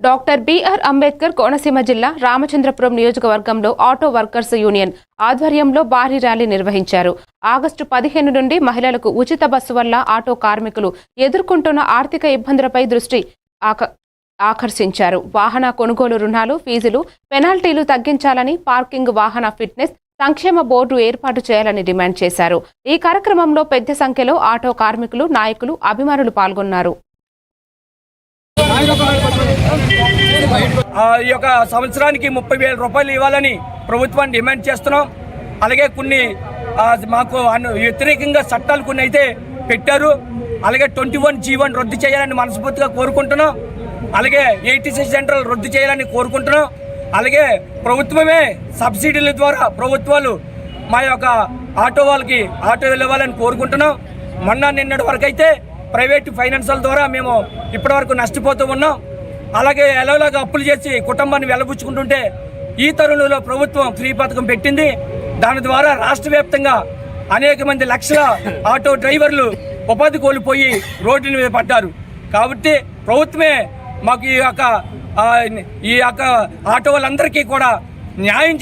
Doctor BR Ambedkar Konaseema జిల్లా రామచంద్రపురం నియోజకవర్గంలో auto workers union ఆధ్వర్యంలో భారీ ర్యాలీ నిర్వహించారు. ఆగస్టు పదిహేను నుండి మహిళలకు ఉచిత బస్సు వల్ల ఆటో కార్మికులు ఎదుర్కొంటున్న ఆర్థిక ఇబ్బందులపై దృష్టి ఆక ఆకర్షించారు. వాహన కొనుగోలు రుణాలు ఫీజులు పెనాల్టీలు తగ్గించాలని పార్కింగ్ వాహన ఫిట్నెస్ సంక్షేమ బోర్డు ఏర్పాటు చేయాలని డిమాండ్ చేశారు. ఈ కార్యక్రమంలో పెద్ద సంఖ్యలో ఆటో కార్మికులు నాయకులు అభిమానులు పాల్గొన్నారు. ఈ యొక్క సంవత్సరానికి ముప్పై వేల రూపాయలు ఇవ్వాలని ప్రభుత్వాన్ని డిమాండ్ చేస్తున్నాం. అలాగే కొన్ని మాకు వ్యతిరేకంగా చట్టాలు కొన్ని అయితే పెట్టారు. అలాగే ట్వంటీ వన్ జీ వన్ రద్దు చేయాలని మనస్ఫూర్తిగా కోరుకుంటున్నాం. అలాగే ఎయిటీసీ సెంటర్లు రద్దు చేయాలని కోరుకుంటున్నాం. అలాగే ప్రభుత్వమే సబ్సిడీల ద్వారా ప్రభుత్వాలు మా యొక్క ఆటో వాళ్ళకి ఆటో వెళ్ళవాలని కోరుకుంటున్నాం. మొన్న నిన్నటి వరకు అయితే ప్రైవేట్ ఫైనాన్షియల్ ద్వారా మేము ఇప్పటివరకు నష్టపోతూ ఉన్నాం. అలాగే ఎలాగోలాగా అప్పులు చేసి కుటుంబాన్ని వెలబుచ్చుకుంటుంటే ఈ తరుణంలో ప్రభుత్వం ఫ్రీ పథకం పెట్టింది. దాని ద్వారా రాష్ట్ర వ్యాప్తంగా అనేక మంది లక్షల ఆటో డ్రైవర్లు ఉపాధి కోల్పోయి రోడ్డు మీద పడ్డారు. కాబట్టి ప్రభుత్వమే మాకు ఈ యొక్క ఈ యొక్క ఆటో వాళ్ళందరికీ కూడా న్యాయం